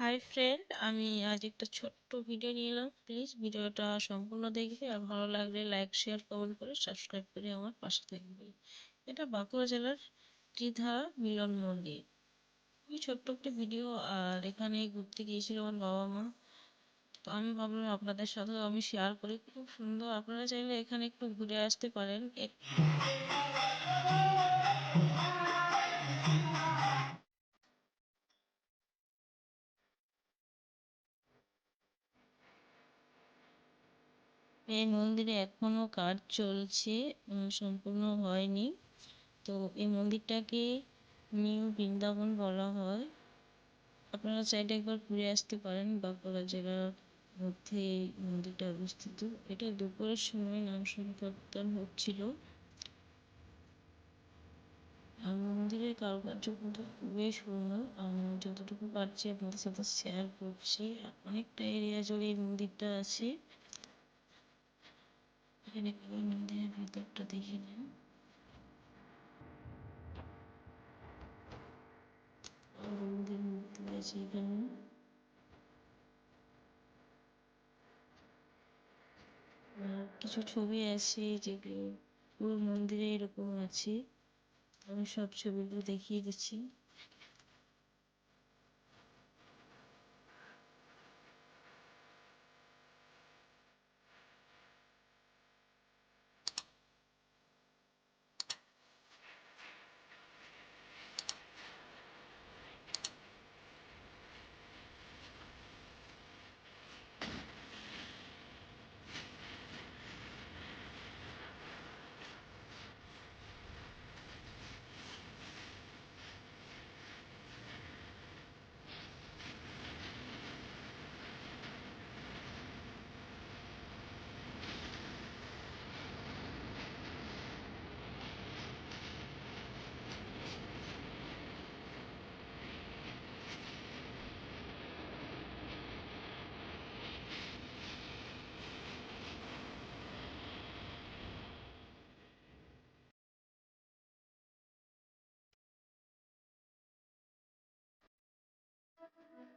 Hi friend আমি আজ একটা ছোট্ট ভিডিও নিয়ে এলাম। প্লিজ ভিডিওটা সম্পূর্ণ দেখবে আর ভালো লাগলে লাইক শেয়ার কমেন্ট করে সাবস্ক্রাইব করে আমার পাশে থাকবে। এটা বাঁকুড়া জেলার ত্রিধারা মিলন মন্দির। খুবই ছোট্ট একটা ভিডিও আর এখানে ঘুরতে গিয়েছিল আমার বাবা মা। তো আমি ভাবলাম আপনাদের সাথেও আমি শেয়ার করি। খুব সুন্দর। আপনারা চাইলে এখানে একটু ঘুরে আসতে পারেন। এই মন্দিরে এখনও কাজ চলছে সম্পূর্ণ হয়নি। তো এই মন্দিরটাকে নিউ বৃন্দাবন বলা হয়। আপনারা চাইলে একবার ঘুরে আসতে পারেন বাঁকুড়া জেলার মধ্যে এই মন্দিরটা অবস্থিত। এটা দুপুরের সময় নাম সংকীর্তন হচ্ছিল। আর মন্দিরের কারুকার্য কিন্তু খুবই সুন্দর। আমি যতটুকু পারছি আপনাদের সাথে শেয়ার করছি, অনেকটা এরিয়া জুড়ে এই মন্দিরটা আছে। এখানে মন্দিরের ভিতরটা দেখে মন্দির মূর্তি আছে এখানে কিছু ছবি আছে যেগুলো পুরো মন্দিরে এরকম আছে আমি সব ছবিগুলো দেখিয়ে দিচ্ছি।